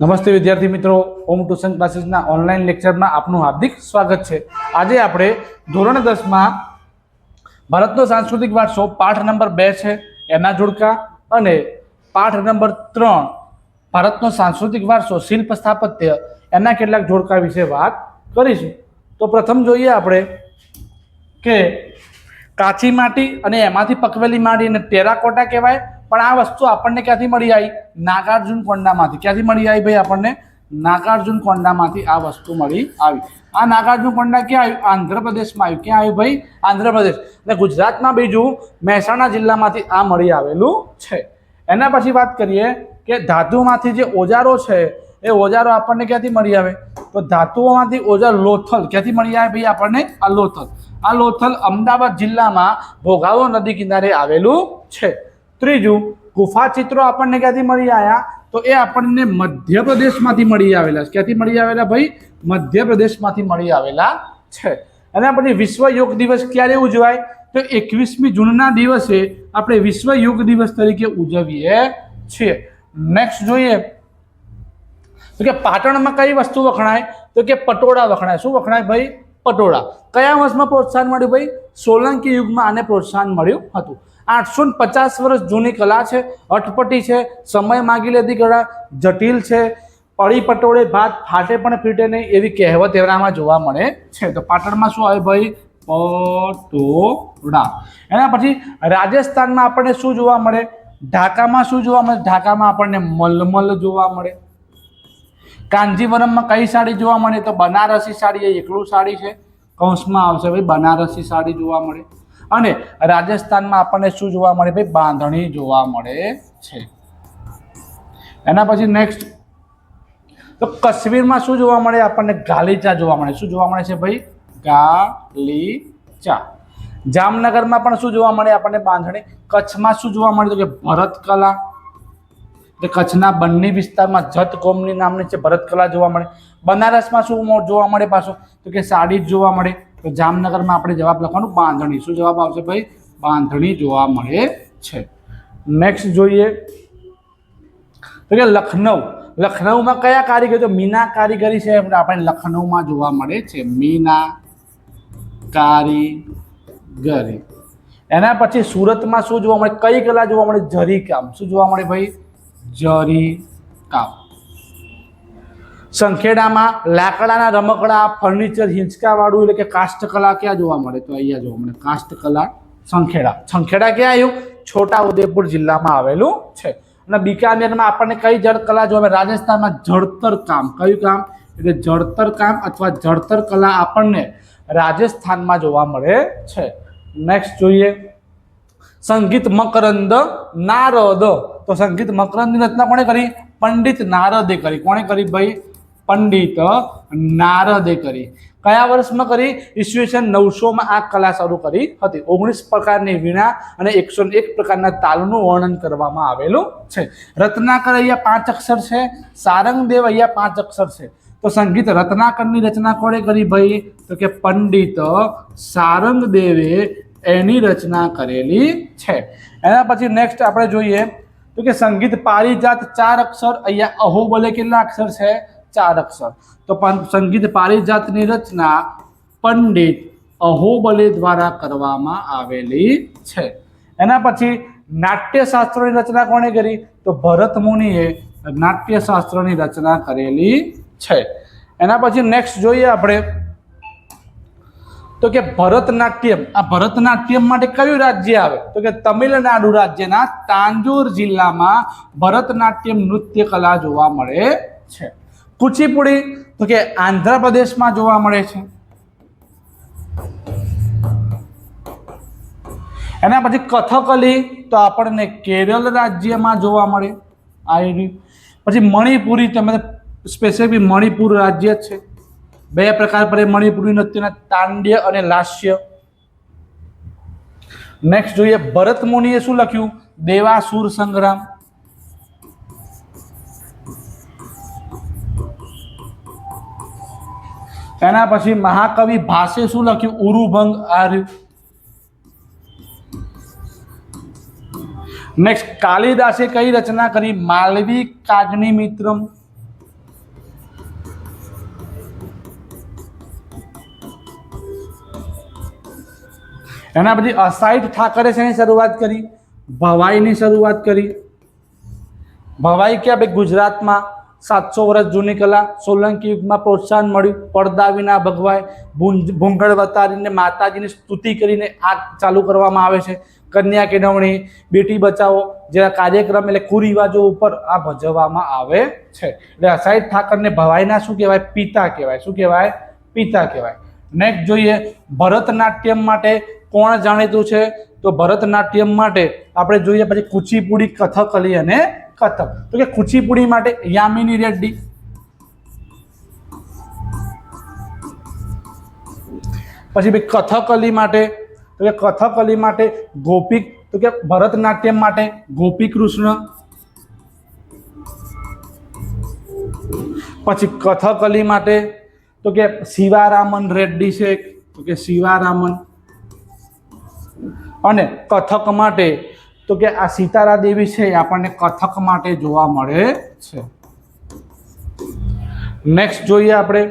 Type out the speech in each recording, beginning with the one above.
નમસ્તે વિદ્યાર્થી મિત્રો. હોમ ટ્યુશન ક્લાસીસના ઓનલાઈન લેક્ચરમાં આપનું હાર્દિક સ્વાગત છે. આજે આપણે ધોરણ દસમાં ભારતનો સાંસ્કૃતિક વારસો પાઠ નંબર બે છે, એના જોડકા અને પાઠ નંબર ત્રણ, ભારતનો સાંસ્કૃતિક વારસો શિલ્પ સ્થાપત્ય, એના કેટલાક જોડકા વિશે વાત કરીશું. તો પ્રથમ જોઈએ આપણે કે કાચી માટી અને એમાંથી પકવેલી માટી અને ટેરાકોટા કહેવાય. પણ આ વસ્તુ આપણને ક્યાંથી મળી આવી? નાગાર્જુન કોંડામાંથી. ક્યાંથી મળી આવી ભાઈ આપણને? નાગાર્જુન કોંડામાંથી આ વસ્તુ મળી આવી. આ નાગાર્જુન કોંડા ક્યાં આવ્યું? આંધ્રપ્રદેશમાં આવ્યું. ક્યાં આવ્યું ભાઈ? આંધ્રપ્રદેશ. એટલે ગુજરાતમાં બીજું મહેસાણા જિલ્લામાંથી આ મળી આવેલું છે. એના પછી વાત કરીએ કે ધાતુમાંથી જે ઓજારો છે, એ ઓજારો આપણને ક્યાંથી મળી આવે? તો ધાતુઓમાંથી ઓજાર લોથલ. ક્યાંથી મળી આવે ભાઈ આપણને? આ લોથલ. આ લોથલ અમદાવાદ જિલ્લામાં ભોગાવો નદી કિનારે આવેલું છે. ત્રીજું ગુફા ચિત્રો આપણને ક્યાંથી મળી આવ્યા તો એ આપણને મધ્યપ્રદેશમાંથી મળી આવેલા ક્યાંથી મળી આવેલા ભાઈ? મધ્યપ્રદેશમાંથી મળી આવેલા છે. અને પછી વિશ્વ યોગ દિવસ ક્યારે ઉજવાય? તો એકવીસમી જૂનના દિવસે આપણે વિશ્વ યોગ દિવસ તરીકે ઉજવીએ છીએ. નેક્સ્ટ જોઈએ. તો કે પાટણમાં કઈ વસ્તુ વખણાય? તો કે પટોળા વખણાય. શું વખણાય ભાઈ? પટોળા. કયા વર્ષમાં પ્રોત્સાહન મળ્યું ભાઈ? સોલંકી યુગમાં આને પ્રોત્સાહન મળ્યું હતું. આઠસો ને પચાસ વર્ષ જૂની કલા છે, અટપટી છે, સમય માગી લેતી કળા જટિલ છે પડી પટોળે ભાત ફાટે પણ ફીટે નહીં એવી કહેવત એનામાં જોવા મળે છે. તો પાટણમાં શું આવે ભાઈ? પટોળા. એના પછી રાજસ્થાનમાં આપણને શું જોવા મળે? ઢાકામાં શું જોવા મળે? ઢાકામાં આપણને મલમલ જોવા મળે. કાંજીવરમમાં કઈ સાડી જોવા મળે? તો બનારસી સાડી એ એકલું સાડી છે. કૌંસમાં આવશે ભાઈ, બનારસી સાડી જોવા મળે. અને રાજસ્થાનમાં આપણને શું જોવા મળે? ભાઈ, બાંધણી જોવા મળે છે. એના પછી નેક્સ્ટ તો કશ્મીરમાં શું જોવા મળે? આપણને ગાલીચા જોવા મળે. શું જોવા મળે છે ભાઈ? ગાલીચા. જામનગરમાં પણ શું જોવા મળે? આપણને બાંધણી. કચ્છમાં શું જોવા મળે? તો કે ભરતકલા. એટલે કચ્છના બંને વિસ્તારમાં જત કોમની નામની છે ભરતકલા જોવા મળે. બનારસમાં શું જોવા મળે પાછું? તો કે સાડી જ જોવા મળે. તો જામનગરમાં આપણે જવાબ લખવાનું બાંધણી. શું જવાબ આવશે ભાઈ? બાંધણી જોવા મળે છે. નેક્સ્ટ જોઈએ. તો કે લખનઉ. લખનઉમાં કયા કારીગરી? તો મીના કારીગરી છે. આપણે લખનઉમાં જોવા મળે છે. મીના કારીગરી. એના પછી સુરતમાં શું જોવા મળે? કઈ કલા જોવા મળે? જરી કામ. શું જોવા મળે ભાઈ? જરી કામ. સંખેડામાં લાકડાના રમકડા ફર્નિચર હિંચકાવાળું એટલે કે કાષ્ઠકલા ક્યાં જોવા મળે? તો અહીંયા જોવા મળે કાષ્ઠકલા સંખેડા. સંખેડા ક્યાં આવ્યું છોટા ઉદેપુર જિલ્લામાં આવેલું છે. અને બિકાનેરમાં આપણને કઈ જળકલા જોવા મળે? રાજસ્થાનમાં જળતર કામ. કયું કામ? એટલે જળતર કામ અથવા જળતર કલા આપણને રાજસ્થાનમાં જોવા મળે છે. નેક્સ્ટ જોઈએ. સંગીત મકરંદ નારદ. તો સંગીત મકરંદની રચના કોણે કરી? પંડિત નારદે કરી. કોણે કરી ભાઈ? પંડિત નારદે કરી. કયા વર્ષમાં કરી? ઈસવીસન નવસોમાં આ કલા શરૂ કરી હતી. ઓગણીસ પ્રકારની વીણા અને એકસો એક પ્રકારના તાલનું વર્ણન કરવામાં આવેલું છે. રત્નાકર અહીંયા પાંચ અક્ષર છે. સારંગદેવ અહીંયા પાંચ અક્ષર છે. તો સંગીત રત્નાકરની રચના કોણે કરી ભાઈ? તો કે પંડિત સારંગદેવે એની રચના કરેલી છે. એના પછી નેક્સ્ટ આપણે જોઈએ. તો કે સંગીત પારિજાત ચાર અક્ષર. અહીંયા અહોબલે કેટલા અક્ષર છે? ચાર અક્ષર. તો સંગીત પારિજાતની રચના પંડિત અહોબલે દ્વારા કરવામાં આવેલી છે. એના પછી નાટ્યશાસ્ત્રની રચના કોણે કરી? તો ભરત મુનિએ નાટ્યશાસ્ત્રની રચના કરેલી છે. એના પછી નેક્સ્ટ જોઈએ આપણે. તો કે ભરતનાટ્યમ, આ ભરતનાટ્યમ માટે કયું રાજ્ય આવે? તો કે તમિલનાડુ રાજ્યના તાંજોર જિલ્લામાં ભરતનાટ્યમ નૃત્ય કલા જોવા મળે છે. કુચીપુડી તો કે આંધ્રપ્રદેશમાં જોવા મળે છે. એના પછી કથકલી તો આપણને કેરળ રાજ્યમાં જોવા મળે. આ પછી મણિપુરી તમે સ્પેસિફિક મણિપુર રાજ્ય છે. બે પ્રકાર પર મણિપુરી નૃત્યના તાંડ્ય અને લાસ્ય. નેક્સ્ટ જોઈએ ભરત મુનિએ શું લખ્યું? દેવાસુર સંગ્રામ. એના પછી મહાકવિ ભાષે શું લખ્યું? ઉરુભંગ આર્યું. નેક્સ્ટ કાલિદાસે કઈ રચના કરી? માલવી કાજની મિત્રમ. એના પછી અસાઇડ ઠાકરે શેની શરૂઆત કરી? ભવાઈની શરૂઆત કરી. ભવાઈ ક્યાં? ભાઈ ગુજરાતમાં. સાતસો વર્ષ જૂની કલા સોલંકી યુગમાં પ્રોત્સાહન મળ્યું. પડદા વિના ભગવાય ભૂંગળ વતારીને માતાજીની સ્તુતિ કરીને આ ચાલુ કરવામાં આવે છે. કન્યા કેળવણી, બેટી બચાવો જેવા કાર્યક્રમ એટલે કુરિવાજો ઉપર આ ભજવવામાં આવે છે. એટલે અસાઈદ ઠાકરને ભવાઈના શું કહેવાય? પિતા કહેવાય. શું કહેવાય? પિતા કહેવાય. નેક્સ્ટ જોઈએ, ભરતનાટ્યમ માટે કોણ જાણીતું છે? તો ભરતનાટ્યમ માટે આપણે જોઈએ, પછી કુચીપુડી કથકલી અને કથક. તો કે કુચીપુડી માટે યામિની રેડ્ડી. પછી ભાઈ કથકલી માટે, તો કે કથકલી માટે ગોપી, તો કે ભરતનાટ્યમ માટે ગોપી કૃષ્ણ પછી કથકલી માટે, તો કે શિવારામન રેડ્ડી છે તો કે શિવારામન. અને કથક માટે, તો કે આ સીતારા દેવી છે એ આપણને કથક માટે જોવા મળે છે. નેક્સ્ટ જોઈએ આપણે.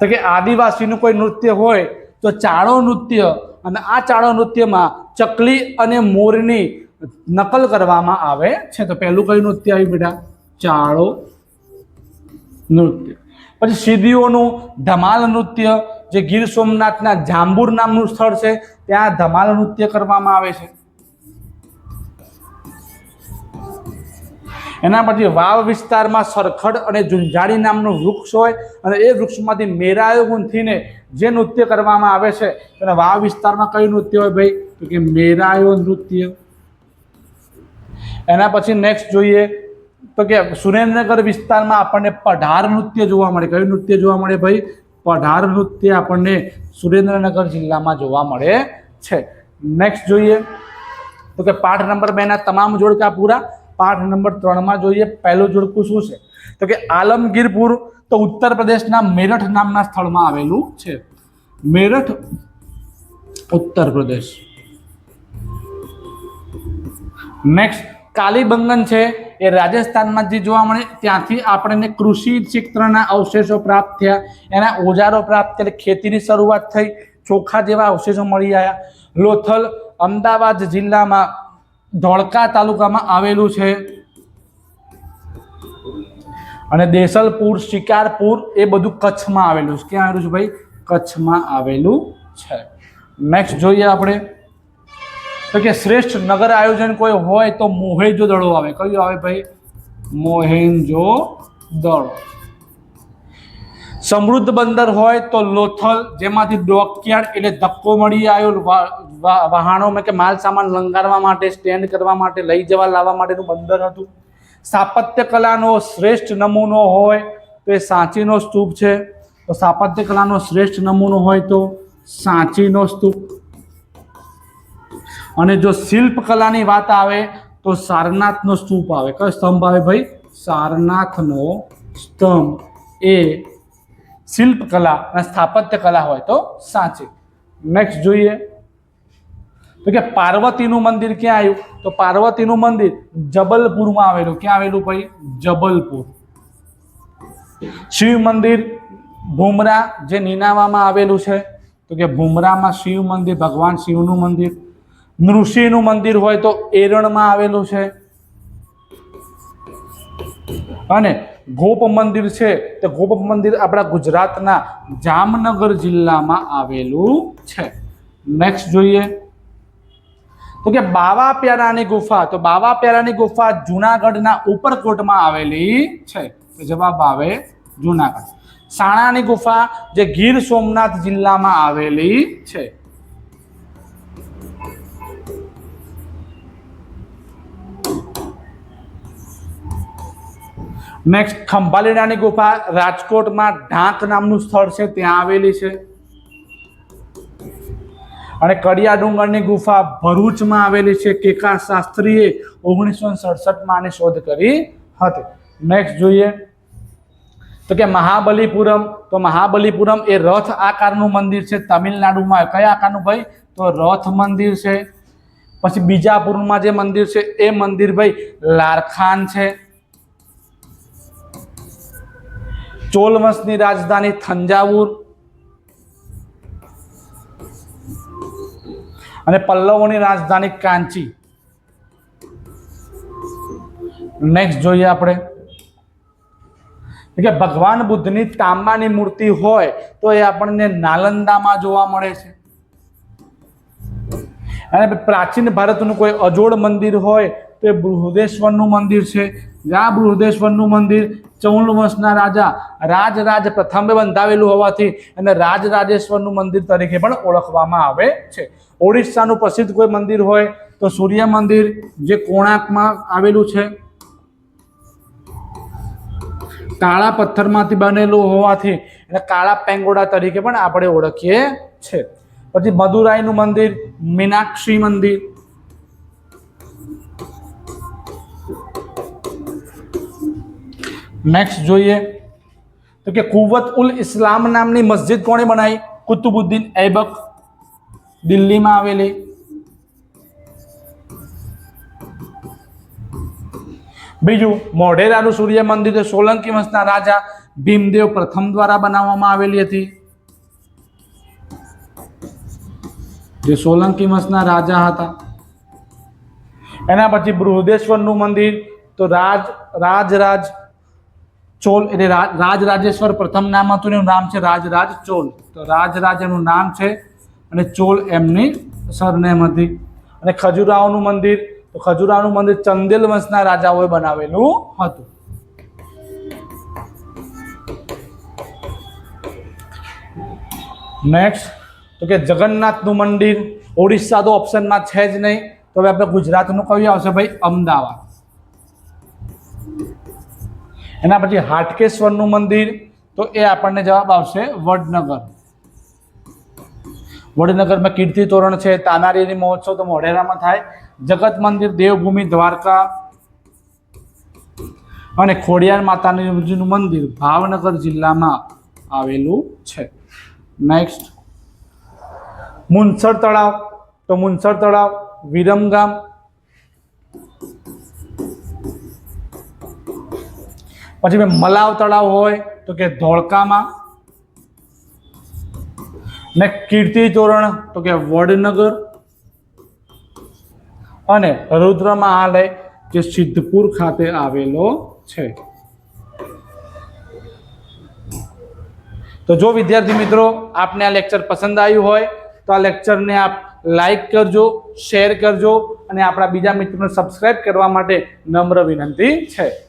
તો કે આદિવાસીનું કોઈ નૃત્ય હોય, તો ચાળો નૃત્ય, અને આ ચાળો નૃત્યમાં ચકલી અને મોરની નકલ કરવામાં આવે છે. તો પહેલું કયું નૃત્ય આવ્યું બેટા? ચાળો નૃત્ય. પછી સિદ્ધિઓનું ધમાલ નૃત્ય જે ગીર સોમનાથના જાંબુર નામનું સ્થળ છે, ત્યાં ધમાલ નૃત્ય કરવામાં આવે છે. એના પછી વાવ વિસ્તારમાં સરખડ અને ઝુંઝાડી નામનું વૃક્ષ હોય અને એ વૃક્ષમાંથી મેરાયો ગુંથીને જે નૃત્ય કરવામાં આવે છે, અને વાવ વિસ્તારમાં કયું નૃત્ય હોય ભાઈ? તો કે મેરાયો નૃત્ય. એના પછી નેક્સ્ટ જોઈએ, તો કે સુરેન્દ્રનગર વિસ્તારમાં આપણને પઢાર નૃત્ય જોવા મળે. કયું નૃત્ય જોવા મળે ભાઈ? પઢાર નૃત્ય આપણને સુરેન્દ્રનગર જિલ્લામાં જોવા મળે છે. નેક્સ્ટ જોઈએ. તો કે પાઠ નંબર બેના તમામ જોડકા પૂરા. પાઠ નંબર ત્રણમાં જોઈએ. પહેલું જોડકું શું છે? તો કે આલમગીરપુર તો ઉત્તર પ્રદેશના મેરઠ નામના સ્થળમાં આવેલું છે. મેરઠ, ઉત્તર પ્રદેશ. નેક્સ્ટ કાલીબંગન છે, એ રાજસ્થાનમાં જે જોવા મળે, ત્યાંથી આપણને કૃષિ ક્ષેત્રના અવશેષો પ્રાપ્ત થયા. એના ઓજારો પ્રાપ્ત એટલે ખેતીની શરૂઆત થઈ, ચોખા જેવા અવશેષો મળી આવ્યા. લોથલ અમદાવાદ જિલ્લામાં ધોળકા તાલુકામાં આવેલું છે. અને દેસલપુર, શિકારપુર, એ બધું કચ્છમાં આવેલું છે. ક્યાં આવેલું છે ભાઈ? કચ્છમાં આવેલું છે. નેક્સ્ટ જોઈએ આપણે. તો કે શ્રેષ્ઠ નગર આયોજન કોઈ હોય તો મોહેજો દડો આવે. કયું આવે ભાઈ? મોહેન્જો દડો સમૃદ્ધ બંદર હોય તો લોથલ, જેમાંથી ડોકયાર્ડ એટલે ધક્કો મળી આવ્યો, વા- વા- કે માલ સામાન લંગારવા માટે, સ્ટેન્ડ કરવા માટે, લઈ જવા, લાવવા માટેનું બંદર હતું. સ્થાપત્ય કલાનો શ્રેષ્ઠ નમૂનો હોય તો એ સાંચીનો સ્તૂપ છે. તો સ્થાપત્ય કલાનો શ્રેષ્ઠ નમૂનો હોય તો સાંચીનો સ્તૂપ. અને જો શિલ્પ કલાની વાત આવે તો સારનાથનો સ્તૂપ આવે. કયો સ્તંભ આવે ભાઈ? સારનાથનો સ્તંભ. એ શિલ્પ કલા અને સ્થાપત્ય કલા હોય તો સાચી. નેક્સ્ટ જોઈએ. તો કે પાર્વતીનું મંદિર ક્યાં આવ્યું? તો પાર્વતીનું મંદિર જબલપુરમાં આવેલું. ક્યાં આવેલું ભાઈ? જબલપુર. શિવ મંદિર ભૂમરા જે નીનાવામાં આવેલું છે. તો કે ભૂમરામાં શિવ મંદિર, ભગવાન શિવનું મંદિર. નૃષિનું મંદિર હોય તો એરણમાં આવેલું છે. અને ગોપ મંદિર છે તે ગોપ મંદિર આપણા ગુજરાતના જામનગર જિલ્લામાં આવેલું છે. નેક્સ્ટ જોઈએ. તો કે બાવા પ્યારાની ગુફા, તો બાવા પ્યારાની ગુફા જુનાગઢના ઉપરકોટમાં આવેલી છે. જવાબ આવે જુનાગઢ. સાણાની ગુફા જે ગીર સોમનાથ જિલ્લામાં આવેલી છે. નેક્સ્ટ ખંભાલીડાની ગુફા રાજકોટમાં ઢાંક નામનું સ્થળ છે, ત્યાં આવેલી છે. અને કડિયા ડુંગરની ગુફા ભરૂચમાં આવેલી છે, કેકા શાસ્ત્રીએ ઓગણીસો સડસઠમાં આની શોધ કરી હતી. નેક્સ્ટ જોઈએ. તો કે મહાબલીપુરમ, તો મહાબલીપુરમ એ રથ આકારનું મંદિર છે, તમિલનાડુમાં. કયા આકારનું ભાઈ? તો રથ મંદિર છે. પછી બીજાપુરમાં જે મંદિર છે, એ મંદિર ભાઈ લારખાન છે. ચોલ વંશની રાજધાની થંજાવુર. અને પલ્લવોની રાજધાની કાંચી. નેક્સ્ટ જોઈએ આપણે. કે ભગવાન બુદ્ધની તાંબાની મૂર્તિ હોય તો એ આપણને નાલંદામાં જોવા મળે છે. અને પ્રાચીન ભારતનું કોઈ અજોડ મંદિર હોય તો એ બૃહદેશ્વરનું મંદિર છે. આ બૃહદેશ્વરનું મંદિર ચૌલ વંશના રાજા, રાજરાજ પ્રથમે બંધાવેલું હોવાથી અને રાજરાજેશ્વરનું મંદિર તરીકે પણ ઓળખવામાં આવે છે. ઓડિશાનું પ્રસિદ્ધ કોઈ મંદિર હોય તો સૂર્ય મંદિર, જે કોણાર્કમાં આવેલું છે. કાળા પથ્થરમાંથી બનેલું હોવાથી એને કાળા પેંગોડા તરીકે પણ આપણે ઓળખીએ છીએ પછી મદુરાઈનું મંદિર, મીનાક્ષી મંદિર નેક્સ્ટ જોઈએ. તો કે કુવત ઉલ ઇસ્લામ નામની મસ્જિદ કોણે બનાવી કુતુબુદ્દીન ઐબક દિલ્હીમાં આવેલી. બીજું, મોઢેરાનું સૂર્ય મંદિર સોલંકી વંશના રાજા ભીમદેવ પ્રથમ દ્વારા બનાવવામાં આવેલી હતી. જે સોલંકી વંશના રાજા હતા. એના પછી બૃહદેશ્વરનું મંદિર, તો રાજ, રાજરાજ ચોલ એટલે રા- રાજરાજેશ્વર પ્રથમ નામ હતું એનું નામ છે રાજરાજ ચોલ. તો રાજરાજ એનું નામ છે અને ચોલ એમની સરનેમ હતી. અને ખજુરાહોનું મંદિર, તો ખજુરાહોનું મંદિર ચંદેલ વંશના રાજાઓએ બનાવેલું હતું. નેક્સ્ટ તો કે જગન્નાથનું મંદિર, ઓડિશા તો ઓપ્શનમાં છે જ નહીં. તો હવે આપણે ગુજરાતનું કયું આવશે ભાઈ? અમદાવાદ. એના પછી હાટકેશ્વરનું મંદિર, તો એ આપણને જવાબ આવશે વડનગર. વડનગરમાં કીર્તિ તોરણ છે, તાનારીની મહોત્સવ તો મોઢેરામાં થાય. જગત મંદિર, દેવભૂમિ, દ્વારકા અને ખોડિયાર માતાનું મંદિર ભાવનગર જિલ્લામાં આવેલું છે. નેક્સ્ટ મુનસર તળાવ, તો મુનસર તળાવ, વિરમગામ પછી મલાવ તળાવ હોય તો કે ધોળકામાં. ને કીર્તિ તોરણ તો કે વડનગર. અને રુદ્ર મહાલય જે સિદ્ધપુર ખાતે આવેલો છે. તો જો વિદ્યાર્થી મિત્રો આપને આ લેક્ચર પસંદ આવ્યું હોય તો આ લેક્ચરને આપ લાઈક કરજો શેર કરજો અને આપણા બીજા મિત્રોને સબસ્ક્રાઈબ કરવા માટે નમ્ર વિનંતી છે.